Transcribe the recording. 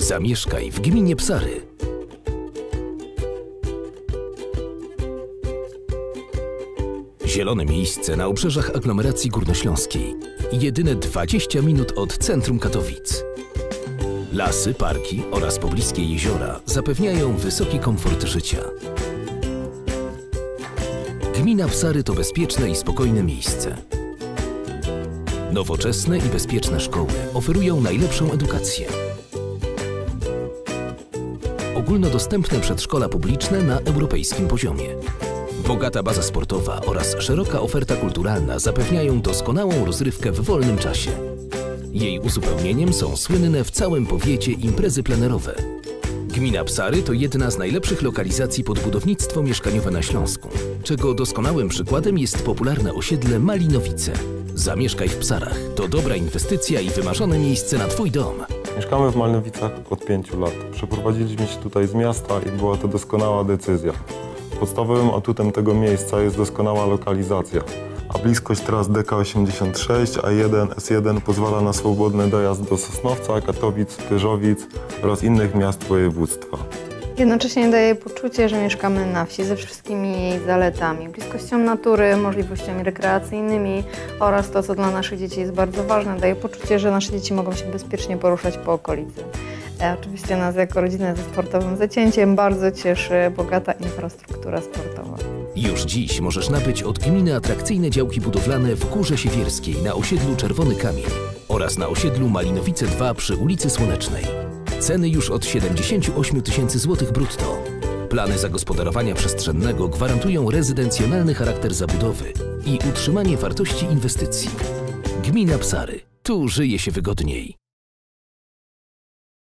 Zamieszkaj w gminie Psary. Zielone miejsce na obrzeżach aglomeracji górnośląskiej. Jedyne 20 minut od centrum Katowic. Lasy, parki oraz pobliskie jeziora zapewniają wysoki komfort życia. Gmina Psary to bezpieczne i spokojne miejsce. Nowoczesne i bezpieczne szkoły oferują najlepszą edukację. Ogólnodostępne przedszkola publiczne na europejskim poziomie. Bogata baza sportowa oraz szeroka oferta kulturalna zapewniają doskonałą rozrywkę w wolnym czasie. Jej uzupełnieniem są słynne w całym powiecie imprezy plenerowe. Gmina Psary to jedna z najlepszych lokalizacji pod budownictwo mieszkaniowe na Śląsku, czego doskonałym przykładem jest popularne osiedle Malinowice. Zamieszkaj w Psarach. To dobra inwestycja i wymarzone miejsce na Twój dom. Mieszkamy w Malnowicach od pięciu lat. Przeprowadziliśmy się tutaj z miasta i była to doskonała decyzja. Podstawowym atutem tego miejsca jest doskonała lokalizacja, a bliskość tras DK86, A1, S1 pozwala na swobodny dojazd do Sosnowca, Katowic, Pyrzowic oraz innych miast województwa. Jednocześnie daje poczucie, że mieszkamy na wsi ze wszystkimi jej zaletami, bliskością natury, możliwościami rekreacyjnymi oraz to, co dla naszych dzieci jest bardzo ważne, daje poczucie, że nasze dzieci mogą się bezpiecznie poruszać po okolicy. E, oczywiście nas jako rodzinę ze sportowym zacięciem bardzo cieszy bogata infrastruktura sportowa. Już dziś możesz nabyć od gminy atrakcyjne działki budowlane w Górze Siewierskiej na osiedlu Czerwony Kamień oraz na osiedlu Malinowice 2 przy ulicy Słonecznej. Ceny już od 78 tysięcy złotych brutto. Plany zagospodarowania przestrzennego gwarantują rezydencjonalny charakter zabudowy i utrzymanie wartości inwestycji. Gmina Psary. Tu żyje się wygodniej.